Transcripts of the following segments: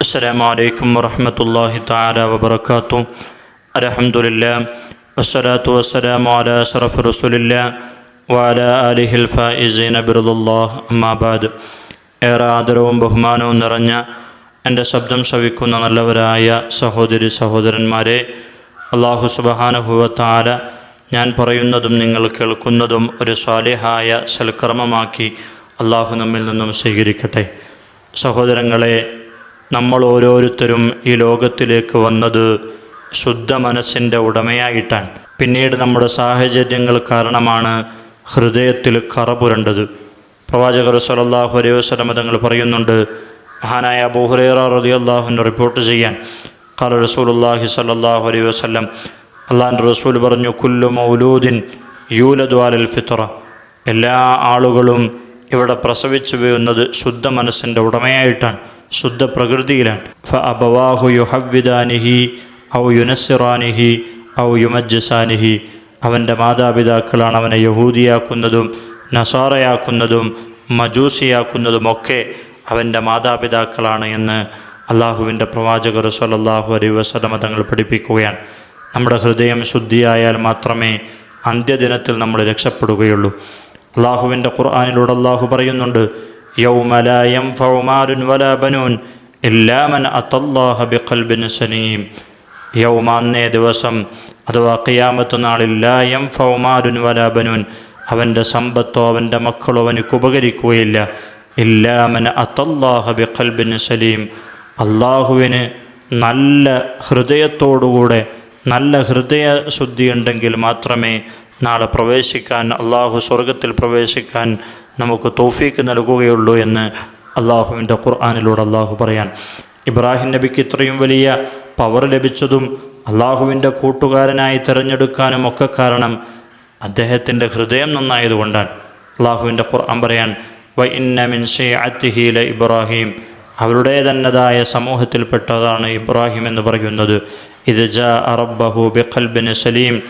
السلام عليكم ورحمة الله تعالى وبركاته الحمد لله والصلاة والسلام على أشرف رسول الله وعلى آله الفائزين برضا الله أما بعد ഏറെ ആദരവും ബഹുമാനവും നിറഞ്ഞ എൻ്റെ ശബ്ദം ശ്രവിക്കുന്ന നല്ലവരായ സഹോദരി സഹോദരന്മാരെ അള്ളാഹു സുബഹാനുഭവത്താല ഞാൻ പറയുന്നതും നിങ്ങൾ കേൾക്കുന്നതും ഒരു സ്വാലിഹായ സൽക്കർമ്മമാക്കി അള്ളാഹു നമ്മിൽ നിന്നും സ്വീകരിക്കട്ടെ സഹോദരങ്ങളെ നമ്മൾ ഓരോരുത്തരും ഈ ലോകത്തിലേക്ക് വന്നത് ശുദ്ധ മനസ്സിന്റെ ഉടമയായിട്ടാണ്. പിന്നീട് നമ്മുടെ സാഹചര്യങ്ങൾ കാരണമാണ് ഹൃദയത്തിൽ കറ പുരണ്ടത് പ്രവാചകർ സലല്ലാഹു അലൈഹി വസ്ലമ തങ്ങൾ പറയുന്നുണ്ട് മഹാനായ അബൂഹുറേറ റതി അള്ളാഹുവിന്റെ റിപ്പോർട്ട് ചെയ്യാൻ. ഖാല റസൂലുല്ലാഹി സലല്ലാഹു അലൈഹി വസ്ലം അള്ളാഹിന്റെ റസൂൽ പറഞ്ഞു കുല്ലു മൗലൂദിൻ യൂലദു അലൽ ഫിത്ര എല്ലാ ആളുകളും ഇവിടെ പ്രസവിച്ചു വീഴുന്നത് ശുദ്ധ മനസ്സിന്റെ ഉടമയായിട്ടാണ്. ശുദ്ധ പ്രകൃതിയിലാണ് ഫ അബവാഹു യുഹവിദാനിഹി ഔ യുനസിറാനിഹി ഔ യുമജ്ജസാനിഹി. അവന്റെ മാതാപിതാക്കളാണ് അവനെ യഹൂദിയാക്കുന്നതും നസാറയാക്കുന്നതും മജൂസിയാക്കുന്നതുമൊക്കെ അവന്റെ മാതാപിതാക്കളാണ് എന്ന് അള്ളാഹുവിന്റെ പ്രവാചകർ സല്ലല്ലാഹു അലൈ വസല്ലമ തങ്ങൾ പഠിപ്പിക്കുകയാണ്. നമ്മുടെ ഹൃദയം ശുദ്ധിയായാൽ മാത്രമേ അന്ത്യദിനത്തിൽ നമ്മൾ രക്ഷപ്പെടുകയുള്ളൂ. അള്ളാഹുവിന്റെ ഖുർആാനിലൂടെ അള്ളാഹു പറയുന്നുണ്ട് യൗമലായം ഫൗമാരുൻ വല ബനൂൻ എല്ലാമൻ അത്തല്ലാഹ ബിഖൽബിൻ സനീം. യൗമാന്നേ ദിവസം അഥവാ ഖിയാമത്ത് നാളിൽ ലായം ഫൗമാരുൻ വല ബനൂൻ. അവന്റെ സമ്പത്തോ അവന്റെ മക്കളോ അവനക്ക് ഉപകരിക്കുകയില്ല. ഇല്ലാമൻ അത്തല്ലാഹ ബിഖൽബിൻ സലീം. അള്ളാഹുവിന് നല്ല ഹൃദയത്തോടുകൂടെ നല്ല ഹൃദയ ശുദ്ധി ഉണ്ടെങ്കിൽ മാത്രമേ നാളെ പ്രവേശിക്കാൻ അള്ളാഹു സ്വർഗത്തിൽ പ്രവേശിക്കാൻ നമുക്ക് തോഫീക്ക് നൽകുകയുള്ളൂ എന്ന് അള്ളാഹുവിന്റെ ഖുർആാനിലൂടെ അള്ളാഹു പറയാൻ. ഇബ്രാഹിം നബിക്ക് ഇത്രയും വലിയ പവർ ലഭിച്ചതും അള്ളാഹുവിന്റെ കൂട്ടുകാരനായി തിരഞ്ഞെടുക്കാനും ഒക്കെ കാരണം അദ്ദേഹത്തിന്റെ ഹൃദയം നന്നായതുകൊണ്ടാണ്. അള്ളാഹുവിന്റെ ഖുർആൻ പറയാൻ വൈ ഇന്ന മിൻ ഷെയ്അത്തിഹീല ഇബ്രാഹിം. അവരുടെ തന്നതായ സമൂഹത്തിൽപ്പെട്ടതാണ് ഇബ്രാഹിം എന്ന് പറയുന്നത്. ഇത് ജ അറബ്ബഹു ബിഖൽബിന് സലീം.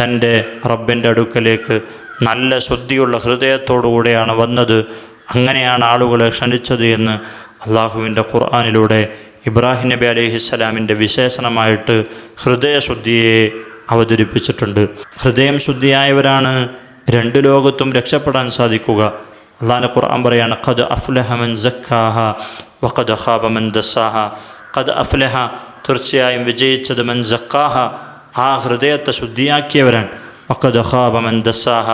തന്റെ റബ്ബിന്റെ അടുക്കലേക്ക് നല്ല ശുദ്ധിയുള്ള ഹൃദയത്തോടുകൂടെയാണ് വന്നത്. അങ്ങനെയാണ് ആളുകളെ ക്ഷണിച്ചത് എന്ന് അള്ളാഹുവിന്റെ ഖുർആാനിലൂടെ ഇബ്രാഹിം നബി അലൈഹിസ്സലാമിന്റെ വിശേഷണമായിട്ട് ഹൃദയശുദ്ധിയെ അവതരിപ്പിച്ചിട്ടുണ്ട്. ഹൃദയം ശുദ്ധിയായവരാണ് രണ്ട് ലോകത്തും രക്ഷപ്പെടാൻ സാധിക്കുക. അള്ളാഹിന്റെ ഖുർആൻ പറയാണ് ഖദ് അഫ്ലഹമൻ ജഖാഹ വഖദ് ഖാബമൻ ദസാഹ. ഖദ് അഫ്ലഹ തീർച്ചയായും വിജയിച്ചത് മൻ ജക്കാഹ ആ ഹൃദയത്തെ ശുദ്ധിയാക്കിയവരാണ്. വഖദ് ഖാബമൻ ദസാഹ.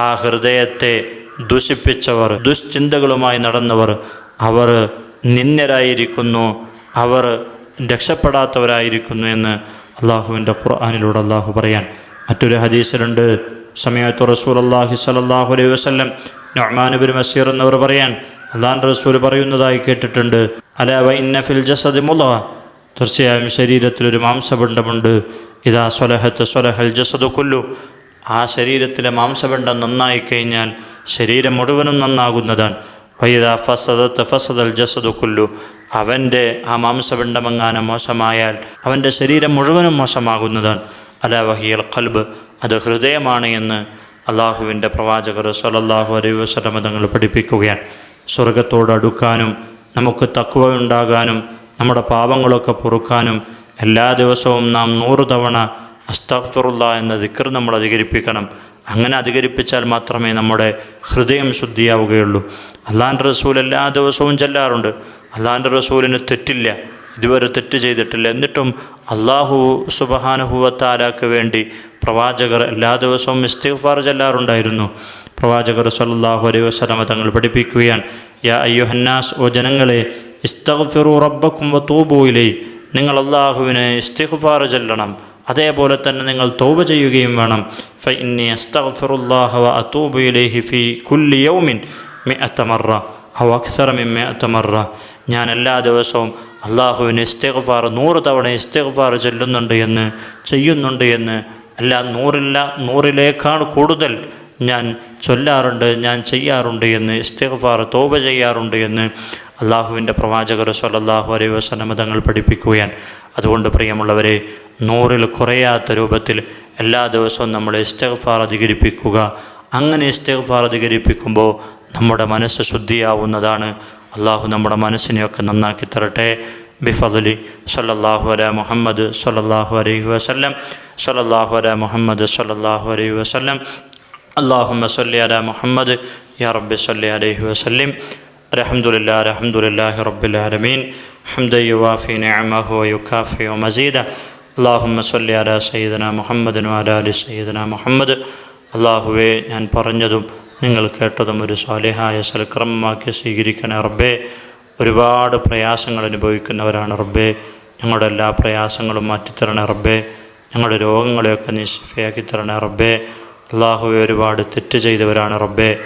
ആ ഹൃദയത്തെ ദുഷിപ്പിച്ചവർ ദുശ്ചിന്തകളുമായി നടന്നവർ അവർ നിന്ദരായിരിക്കുന്നു അവർ രക്ഷപ്പെടാത്തവരായിരിക്കുന്നു എന്ന് അള്ളാഹുവിന്റെ ഖുർആാനിലൂടെ അള്ളാഹു പറയാൻ. മറ്റൊരു ഹദീസിലുണ്ട് സമയത്ത് റസൂൽ അള്ളാഹി സലാഹു അലൈഹി വസ്ലം നൊഹ്മാനുബിൻ മസീർ എന്നവർ പറയാൻ. അള്ളാൻ റസൂൽ പറയുന്നതായി കേട്ടിട്ടുണ്ട് അല ഇന്ന ഫിൽ ജസദ് മുല തീർച്ചയായും ശരീരത്തിലൊരു മാംസപിണ്ഡമുണ്ട് ഇതാ സ്വലഹത്ത് സ്വലഹൽ ജസദ് കൊല്ലു. ആ ശരീരത്തിലെ മാംസബന്ധം നന്നായി കഴിഞ്ഞാൽ ശരീരം മുഴുവനും നന്നാകുന്നതാണ്. വൈദ ഫസദത്ത് ഫസദൽ ജസദ് കൊല്ലു. അവന്റെ ആ മാംസപിണ്ഡമെങ്ങാനും മോശമായാൽ അവന്റെ ശരീരം മുഴുവനും മോശമാകുന്നതാണ്. അല വഹിയൽ ഖൽബ്. അത് ഹൃദയമാണ് എന്ന് അള്ളാഹുവിന്റെ പ്രവാചകർ സലല്ലാഹു അലൈഹി വസ്ലമ തങ്ങൾ പഠിപ്പിക്കുകയാണ്. സ്വർഗത്തോട് അടുക്കാനും നമുക്ക് തക്കുവ ഉണ്ടാകാനും നമ്മുടെ പാപങ്ങളൊക്കെ പൊറുക്കാനും എല്ലാ ദിവസവും നാം നൂറ് തവണ അസ്തഫുറുള്ള എന്ന ദിക്കർ നമ്മൾ അധികരിപ്പിക്കണം. അങ്ങനെ അധികരിപ്പിച്ചാൽ മാത്രമേ നമ്മുടെ ഹൃദയം ശുദ്ധിയാവുകയുള്ളൂ. അള്ളാന്റെ റസൂൽ എല്ലാ ദിവസവും ചെല്ലാറുണ്ട്. അള്ളാന്റെ റസൂലിന് തെറ്റില്ല. ഇതുവരെ തെറ്റ് ചെയ്തിട്ടില്ല. എന്നിട്ടും അള്ളാഹു സുബഹാനുഭവത്താലാക്ക് വേണ്ടി പ്രവാചകർ എല്ലാ ദിവസവും ഇസ്തിഗ്ഫാർ ചെല്ലാറുണ്ടായിരുന്നു. പ്രവാചകർ സല്ലാഹു അലൈ വസ്ലമ തങ്ങൾ പഠിപ്പിക്കുകയാണ് യാ അയ്യുഹന്നാസ് ഓ ജനങ്ങളെ ഇസ്തഫിറു റബ്ബക്കും തൂബൂയിലേ നിങ്ങൾ അള്ളാഹുവിനെ ഇസ്തിഗ്ഫാർ ചെല്ലണം. അതേപോലെ തന്നെ നിങ്ങൾ തൗബ ചെയ്യുകയും വേണം. ഫൈനി ഇന്നി അസ്തഗ്ഫിറുല്ലാഹ വ അതൂബു ഇലൈഹി ഫി കുല്ലി അക്സറ ഞാൻ എല്ലാ ദിവസവും അള്ളാഹുവിന് ഇസ്തിഗ്ഫാർ നൂറ് തവണ ഇസ്തിഗ്ഫാർ ചെല്ലുന്നുണ്ട് എന്ന് ചെയ്യുന്നുണ്ട് എന്ന് അല്ല നൂറില്ല നൂറിലേക്കാണ് കൂടുതൽ ഞാൻ ചൊല്ലാറുണ്ട് ഞാൻ ചെയ്യാറുണ്ട് എന്ന് ഇസ്തിഗ്ഫാർ തോപ ചെയ്യാറുണ്ട് എന്ന് അള്ളാഹുവിന്റെ പ്രവാചകർ സല്ലാഹു അലൈ വസ്ലമ തങ്ങൾ പഠിപ്പിക്കുകയാണ്. അതുകൊണ്ട് പ്രിയമുള്ളവരെ നൂറിൽ കുറയാത്ത രൂപത്തിൽ എല്ലാ ദിവസവും നമ്മൾ ഇസ്തിഗ്ഫാർ അധികരിപ്പിക്കുക. അങ്ങനെ ഇസ്തിഗ്ഫാർ അധികരിപ്പിക്കുമ്പോൾ നമ്മുടെ മനസ്സ് ശുദ്ധിയാവുന്നതാണ്. അള്ളാഹു നമ്മുടെ മനസ്സിനെയൊക്കെ നന്നാക്കി തരട്ടെ. ബിഫദലി സല്ലല്ലാഹു അല മുഹമ്മദ് സല്ലല്ലാഹു അലൈഹി വസല്ലം സല്ലല്ലാഹു അല മുഹമ്മദ് സല്ലല്ലാഹു അലൈഹി വസല്ലം. അള്ളാഹുമ്മ സല്ലി അല മുഹമ്മദ് യാ റബ്ബി സല്ലി അലൈഹി വസല്ലിം. അലഹമുല്ലാ അലഹമുല്ലാഹി റബ്ബുലാലമീൻ ഹംദ മസീദ. അള്ളാഹുമ്മ സല്ലി അല സയ്യിദന മുഹമ്മദിനു അല സയ്യിദന മുഹമ്മദ്. അള്ളാഹുവേ ഞാൻ പറഞ്ഞതും നിങ്ങൾ കേട്ടതും ഒരു സ്വാലിഹായ സൽക്രമമാക്കി സ്വീകരിക്കണ റബ്ബേ. ഒരുപാട് പ്രയാസങ്ങൾ അനുഭവിക്കുന്നവരാണ് റബ്ബേ. ഞങ്ങളുടെ എല്ലാ പ്രയാസങ്ങളും മാറ്റിത്തരണേ റബ്ബേ. ഞങ്ങളുടെ രോഗങ്ങളെയൊക്കെ നിശ്ചയാക്കി തരണേ റബ്ബേ. അള്ളാഹുവെ ഒരുപാട് തെറ്റ് ചെയ്തവരാണ് റബ്ബെ.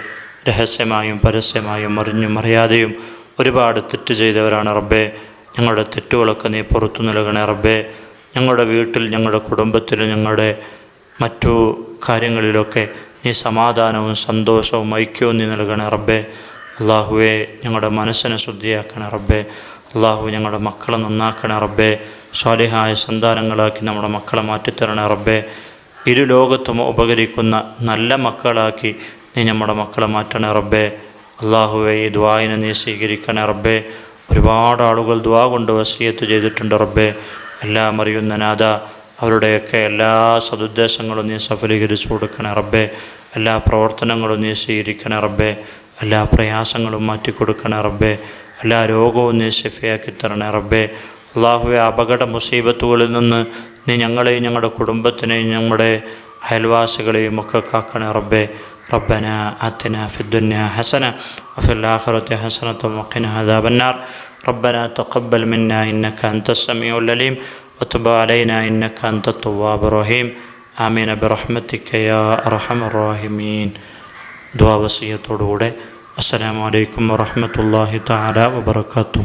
രഹസ്യമായും പരസ്യമായും അറിഞ്ഞും അറിയാതെയും ഒരുപാട് തെറ്റ് ചെയ്തവരാണ് റബ്ബെ. ഞങ്ങളുടെ തെറ്റുകളൊക്കെ നീ പുറത്തു നൽകണേ റബ്ബെ. ഞങ്ങളുടെ വീട്ടിൽ ഞങ്ങളുടെ കുടുംബത്തിൽ ഞങ്ങളുടെ മറ്റു കാര്യങ്ങളിലൊക്കെ നീ സമാധാനവും സന്തോഷവും ഐക്യവും നീ നൽകണേ റബ്ബെ. അള്ളാഹുവെ ഞങ്ങളുടെ മനസ്സിനെ ശുദ്ധിയാക്കണേ റബ്ബെ. അള്ളാഹു ഞങ്ങളുടെ മക്കളെ നന്നാക്കണേ റബ്ബെ. സ്വാലിഹായ സന്താനങ്ങളാക്കി നമ്മുടെ മക്കളെ മാറ്റിത്തരണേ റബ്ബേ. ഇരു ലോകത്തും ഉപകരിക്കുന്ന നല്ല മക്കളാക്കി നീ നമ്മുടെ മക്കളെ മാറ്റണേ റബ്ബേ. അള്ളാഹുവെ ഈ ദ്വായിനെ നീ സ്വീകരിക്കണേ റബ്ബേ. ഒരുപാട് ആളുകൾ ദ്വാ കൊണ്ട് വസീയത്ത് ചെയ്തിട്ടുണ്ട് റബ്ബേ. എല്ലാം അറിയുന്ന നാഥ അവരുടെയൊക്കെ എല്ലാ സതുദ്ദേശങ്ങളും നീ സഫലീകരിച്ചു കൊടുക്കണേ റബ്ബേ. എല്ലാ പ്രവർത്തനങ്ങളും നീ സ്വീകരിക്കണേ റബ്ബേ. എല്ലാ പ്രയാസങ്ങളും മാറ്റിക്കൊടുക്കണേ റബ്ബേ. എല്ലാ രോഗവും നീ ശഫിയാക്കി തരണേ റബ്ബേ. അള്ളാഹുവെ അപകട മുസീബത്തുകളിൽ നിന്ന് നീ ഞങ്ങളെയും ഞങ്ങളുടെ കുടുംബത്തിനെയും ഞങ്ങളുടെ അയൽവാസികളെയും ഒക്കെ കാക്കണേ റബ്ബേ ربنا آتنا في الدنيا حسنة وفي الآخرة حسنة وقنا عذاب النار ربنا تقبل منا إنك أنت السميع العليم وتب علينا إنك أنت التواب الرحيم آمين برحمتك يا أرحم الراحمين دعاء وصية السلام عليكم ورحمة الله تعالى وبركاته